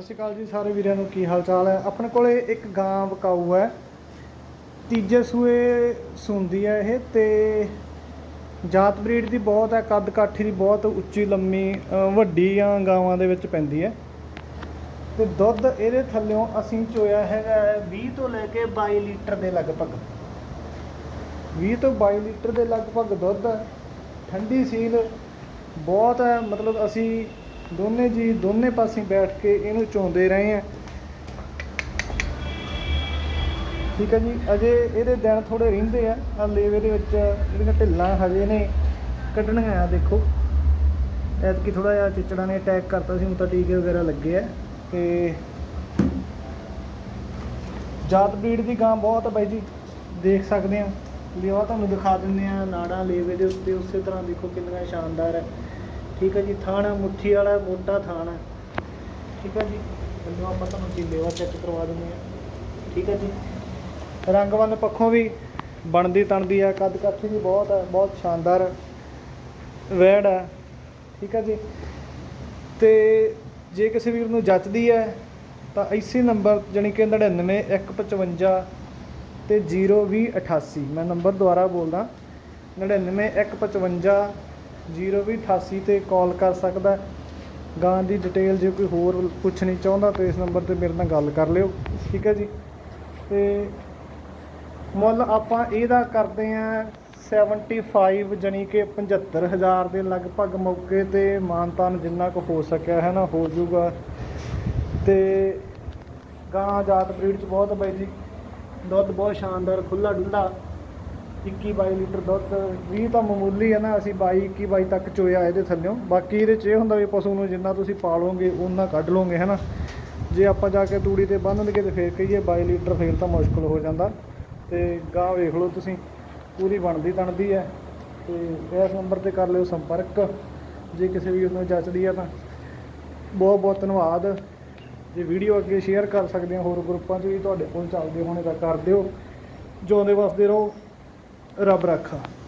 ਸਤਿ ਸ਼੍ਰੀ ਅਕਾਲ ਜੀ ਸਾਰੇ ਵੀਰਾਂ ਨੂੰ ਕੀ ਹਾਲ ਚਾਲ ਹੈ? ਆਪਣੇ ਕੋਲੇ ਇੱਕ ਗਾਂ ਵਕਾਊ ਹੈ। ਤੀਜੇ ਸੂਏ ਸੁੰਦੀ ਹੈ ਇਹ ਤੇ ਜਾਤ ਬਰੀਡ ਦੀ ਬਹੁਤ ਹੈ ਕੱਦ ਕਾਠੀ ਦੀ ਬਹੁਤ ਉੱਚੀ ਲੰਮੀ ਅ, ਵੱਡੀਆਂ ਗਾਵਾਂ ਦੇ ਵਿੱਚ ਪੈਂਦੀ ਹੈ। ਤੇ ਦੁੱਧ ਇਹਦੇ ਥੱਲਿਓਂ ਅਸੀਂ ਚੋਇਆ ਹੈਗਾ ਹੈ 20 ਤੋਂ ਲੈ ਕੇ 22 ਲੀਟਰ ਦੇ ਲਗਭਗ। 20 ਤੋਂ 22 ਲੀਟਰ ਦੇ ਲਗਭਗ ਦੁੱਧ ਠੰਡੀ ਸੀਲ ਬਹੁਤ ਹੈ ਮਤਲਬ ਅਸੀਂ ਦੋਨੇ ਜੀ ਦੋਨੇ ਪਾਸੇ ਬੈਠ ਕੇ ਇਹਨੂੰ ਚੋਂਦੇ ਰਹੇ ਆ ਠੀਕ ਹੈ ਜੀ, ਅਜੇ ਇਹਦੇ ਦਿਨ ਥੋੜੇ ਰਹਿੰਦੇ ਆ। ਆ ਲੇਵੇ ਦੇ ਵਿੱਚ ਜਿਹੜੀਆਂ ਢਿੱਲਾਂ ਹਜੇ ਨੇ, ਕੱਢਣੀਆਂ ਆ ਦੇਖੋ। ਐਤਕੀ ਥੋੜਾ ਜਿਹਾ ਚਿਚੜਾਂ ਨੇ ਅਟੈਕ ਕਰਤਾ ਸੀ, ਹੁਣ ਤਾਂ ਟੀਕੇ ਵਗੈਰਾ ਲੱਗੇ ਆ। ਤੇ ਜਾਤ ਬਰੀਡ ਦੀ ਗਾਂ ਬਹੁਤ ਬਾਈ ਜੀ, ਦੇਖ ਸਕਦੇ ਆ। ਲਿਆ ਤੁਹਾਨੂੰ ਦਿਖਾ ਦਿੰਦੇ ਆ ਨਾੜਾ ਲੇਵੇ ਦੇ ਉੱਤੇ, ਉਸੇ ਤਰ੍ਹਾਂ ਦੇਖੋ ਕਿੰਨਾ ਸ਼ਾਨਦਾਰ ਹੈ ਠੀਕ ਹੈ ਜੀ, ਥਾਣਾ ਮੁੱਠੀ ਵਾਲਾ ਮੋਟਾ ਥਾਣਾ ਠੀਕ ਹੈ ਜੀ ਬੰਦੋ ਆਪਾਂ ਤੁਹਾਨੂੰ ਚੀਲੇਵਾ ਚੈੱਕ ਕਰਵਾ ਦਿੰਦੇ ਆ ਠੀਕ ਹੈ ਜੀ ਰੰਗਵੰਨ ਪੱਖੋਂ ਵੀ ਬਣਦੀ, ਤਣਦੀ ਆ ਕੱਦ ਕਾਠੀ ਵੀ ਬਹੁਤ ਹੈ, ਬਹੁਤ ਸ਼ਾਨਦਾਰ ਵੈੜ ਹੈ। ਠੀਕ ਹੈ ਜੀ, ਤੇ ਜੇ ਕਿਸੇ ਵੀਰ ਨੂੰ ਜੱਚਦੀ ਹੈ, ਤਾਂ ਇਸੇ ਨੰਬਰ ਜਾਣੀ ਕਿ 99 155 ਤੇ 02088 ਮੈਂ ਨੰਬਰ ਦੁਬਾਰਾ ਬੋਲਦਾ 99 155 02088 ਤੇ ਕਾਲ ਕਰ ਸਕਦਾ ਗਾਂ ਦੀ ਡਿਟੇਲ ਜੇ ਕੋਈ ਹੋਰ ਪੁੱਛਣੀ ਚਾਹੁੰਦਾ ਤਾਂ ਇਸ ਨੰਬਰ ਤੇ ਮੇਰੇ ਨਾਲ ਗੱਲ ਕਰ ਲਿਓ। ਠੀਕ ਹੈ ਜੀ? ਤੇ ਮੁੱਲ ਆਪਾਂ ਇਹਦਾ ਕਰਦੇ ਆ 75 ਜਾਣੀ ਕਿ 75000 ਦੇ ਲਗਭਗ ਮੌਕੇ ਤੇ ਮਾਨਤਾਨ ਜਿੰਨਾ ਕੁ ਹੋ ਸਕਿਆ ਹੈ ਨਾ, ਹੋ ਜਾਊਗਾ। ਤੇ ਗਾਂ ਜਾਤ ਬਰੀਡ ਚ ਬਹੁਤ ਬਾਈ ਜੀ, ਦੁੱਧ ਬਹੁਤ ਸ਼ਾਨਦਾਰ ਖੁੱਲਾ ਡੁੱਲਾ 21 22 ਲੀਟਰ ਦੁੱਧ। 20 ਤਾਂ ਮਾਮੂਲੀ ਹੈ ਨਾ, ਅਸੀਂ 22 21 22 ਤੱਕ ਚੋਇਆ ਇਹਦੇ ਥੱਲਿਓਂ। ਬਾਕੀ ਇਹਦੇ ਚ ਇਹ ਹੁੰਦਾ ਵੀ ਪਸ਼ੂ ਨੂੰ ਜਿੰਨਾ ਤੁਸੀਂ ਪਾਲੋਗੇ ਉਹਨਾਂ ਕੱਢ ਲੋਗੇ ਹੈ ਨਾ ਜੇ ਆਪਾਂ ਜਾ ਕੇ ਤੂੜੀ ਤੇ ਬੰਨ ਲਈਏ ਤੇ ਫੇਰ ਕਹੀਏ 22 ਲੀਟਰ ਫੇਰ ਤਾਂ ਮੁਸ਼ਕਲ ਹੋ ਜਾਂਦਾ। ਤੇ ਗਾਂ ਵੇਖ ਲਓ ਤੁਸੀਂ, ਪੂਰੀ ਬਣਦੀ ਤਣਦੀ ਹੈ। ਤੇ ਇਸ ਨੰਬਰ ਤੇ ਕਰ ਲਿਓ ਸੰਪਰਕ, ਜੇ ਕਿਸੇ ਵੀ ਨੂੰ ਜੱਚਦੀ ਆ ਤਾਂ। ਬਹੁਤ ਬਹੁਤ ਧੰਨਵਾਦ। ਜੇ ਵੀਡੀਓ ਅੱਗੇ ਸ਼ੇਅਰ ਕਰ ਸਕਦੇ ਹੋ ਹੋਰ ਗਰੁੱਪਾਂ 'ਚ ਵੀ ਤੁਹਾਡੇ ਕੋਲ ਚੱਲਦੇ ਹੋਣੇ ਤਾਂ ਕਰ ਦਿਓ। ਜਿਉਂਦੇ ਵਸਦੇ ਰਹੋ। Rabrakan.